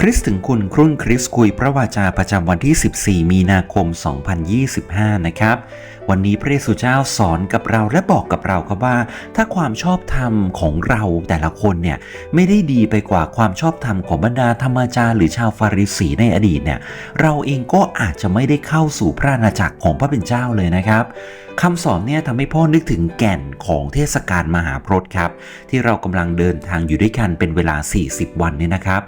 คริสถึงคุณครุ่นคริสคุยพระวาจาประจำวันที่ 14 มีนาคม 2025 นะครับ วันนี้พระเยซูเจ้าสอนกับเราและบอกกับเราครับว่า ถ้าความชอบธรรมของเราแต่ละคนเนี่ยไม่ได้ดีไปกว่าความชอบธรรมของบรรดาธรรมจารย์หรือชาวฟาริสีในอดีตเนี่ยเราเองก็อาจจะไม่ได้เข้าสู่พระอาณาจักรของพระเป็นเจ้าเลยนะครับ คำสอนเนี่ยทำให้พ่อนึกถึงแก่นของเทศกาลมหาพรตครับ ที่เรากำลังเดินทางอยู่ด้วยกันเป็นเวลา 40 วันเนี่ยนะครับ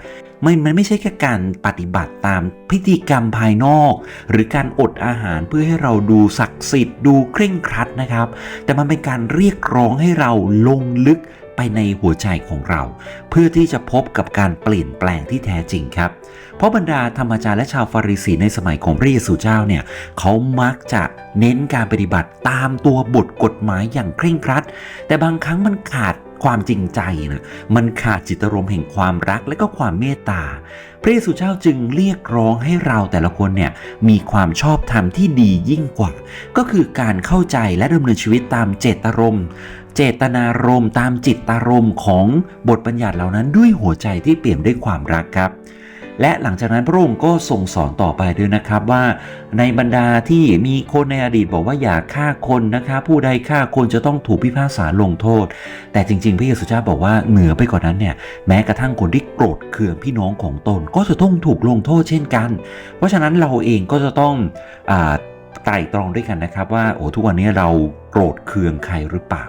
มันมันไม่ใช่แค่การปฏิบัติตามพิธีกรรมภายนอก หรือการอดอาหารเพื่อให้เราดูศักดิ์สิทธิ์ดูเคร่งครัดนะครับ แต่มันเป็นการเรียกร้องให้เราลงลึก ไปในหัวใจของเรา เพื่อที่จะพบกับการเปลี่ยนแปลงที่แท้จริงครับ เพราะบรรดาธรรมจารย์และชาวฟาริสีในสมัยของพระเยซูเจ้าเนี่ยเขามักจะเน้นการปฏิบัติตามตัวบทกฎหมายอย่างเคร่งครัด แต่บางครั้งมันขาด ความจริงใจนะมันขาดจิตรมแห่งความรักและก็ความเมตตา พระเยซูเจ้าจึงเรียกร้องให้เราแต่ละคนเนี่ยมีความชอบธรรมที่ดียิ่งกว่า ก็คือการเข้าใจและดำเนินชีวิตตามเจตารมณ์เจตนารมณ์ตามจิตตารมณ์ของบทบัญญัติเหล่านั้นด้วยหัวใจที่เปี่ยมด้วยความรักครับ และหลังจากนั้นพระองค์ก็ทรงสอนต่อไปด้วยนะครับว่า ในบรรดาที่มีคนในอดีตบอกว่าอย่าฆ่าคนนะคะผู้ใดฆ่าคนจะต้องถูกพิพากษาลงโทษ แต่จริง ๆ พระเยซูเจ้าบอกว่าเหนือไปกว่านนั้นเนี่ยแม้กระทั่งคนที่โกรธเคืองพี่น้องของตนก็จะต้องถูกลงโทษเช่นกัน เพราะฉะนั้นเราเองก็จะต้องอไต่ตรองด้วยกันนะครับว่าโอ้ทุกวันนี้เราโกรธเคืองใครหรือเปล่า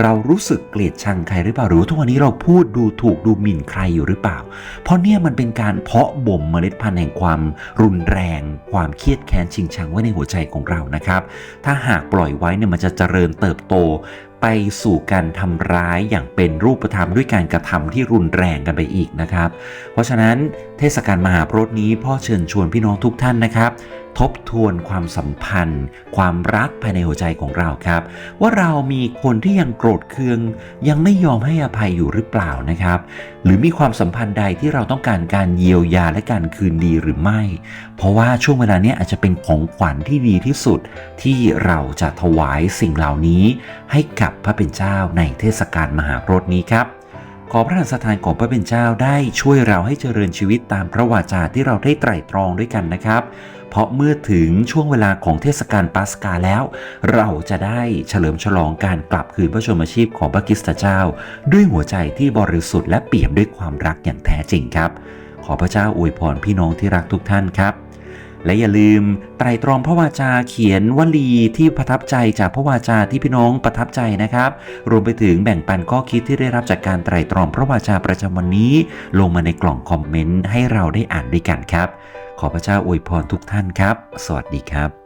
เรารู้สึกเกลียดชังใครหรือเปล่า หรือว่าทุกวันนี้เราพูดดูถูกดูหมิ่นใครอยู่หรือเปล่า เพราะเนี่ยมันเป็นการเพาะบ่มเมล็ดพันธุ์แห่งความรุนแรง ความเครียดแค้นชิงชังไว้ในหัวใจของเรานะครับ ถ้าหากปล่อยไว้เนี่ยมันจะเจริญเติบโตไปสู่การทำร้ายอย่างเป็นรูปธรรมด้วยการกระทำที่รุนแรงกันไปอีกนะครับ เพราะฉะนั้นเทศกาลมหาพรตนี้พ่อเชิญชวนพี่น้องทุกท่านนะครับ ทบทวนความสัมพันธ์ ความรักภายในหัวใจของเราครับว่าเรามีคนที่ยังโกรธเคือง ยังไม่ยอมให้อภัยอยู่หรือเปล่านะครับ หรือมีความสัมพันธ์ใดที่เราต้องการการเยียวยาและการคืนดีหรือไม่ เพราะว่าช่วงเวลาเนี้ยอาจจะเป็นของขวัญที่ดีที่สุด ที่เราจะถวายสิ่งเหล่านี้ ให้กับพระเป็นเจ้าในเทศกาลมหาพรดนี้ครับ ขอพระราชทานของพระเป็นเจ้าได้ช่วยเราให้เจริญชีวิตตามพระวาจาที่เราได้ไตร่ตรองด้วยกันนะครับ เพราะเมื่อถึงช่วงเวลาของเทศกาลปัสกาแล้ว เราจะได้เฉลิมฉลองการกลับคืนพระชนมชีพของพระคริสตเจ้า ด้วยหัวใจที่บริสุทธิ์และเปี่ยมด้วยความรักอย่างแท้จริงครับ ขอพระเจ้าอวยพรพี่น้องที่รักทุกท่านครับ และอย่าลืมไตรตรองพระวาจาเขียนวลีที่ประทับใจจากพระวาจาที่พี่น้องประทับใจนะครับ รวมไปถึงแบ่งปันข้อคิดที่ได้รับจากการไตรตรองพระวาจาประจำวันนี้ ลงมาในกล่องคอมเมนต์ให้เราได้อ่านด้วยกันครับ ขอพระเจ้าอวยพรทุกท่านครับ สวัสดีครับ